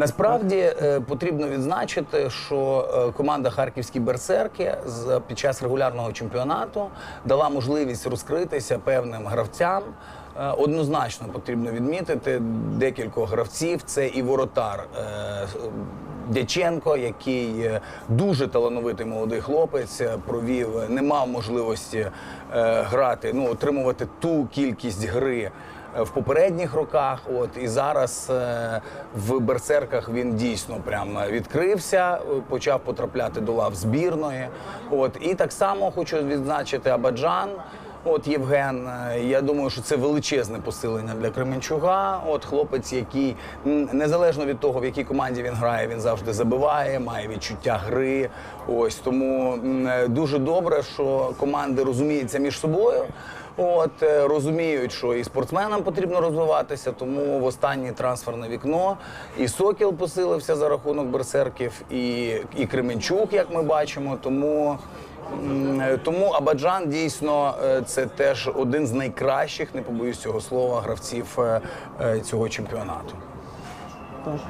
Насправді е, потрібно відзначити, що е, команда Харківські берсерки під час регулярного чемпіонату дала можливість розкритися певним гравцям. Е, Однозначно потрібно відмітити декількох гравців. Це і воротар Дяченко, який дуже талановитий молодий хлопець, провів, не мав можливості грати, ну отримувати ту кількість гри в попередніх роках. От і зараз е, в берсерках він дійсно прям відкрився, е, почав потрапляти до лав збірної. От і так само хочу відзначити Абаджан. От Євген, е, я думаю, що це величезне посилення для Кременчуга. От хлопець, який незалежно від того, в якій команді він грає, він завжди забиває, має відчуття гри. Ось тому е, дуже добре, що команди розуміються між собою. От е, розуміють, що і спортсменам потрібно розвиватися, тому в останнє трансферне вікно і Сокіл посилився за рахунок берсерків, і, і Кременчук, як ми бачимо. Тому Тому Абаджан дійсно е, це теж один з найкращих, не побоюсь цього слова, гравців е, е, цього чемпіонату.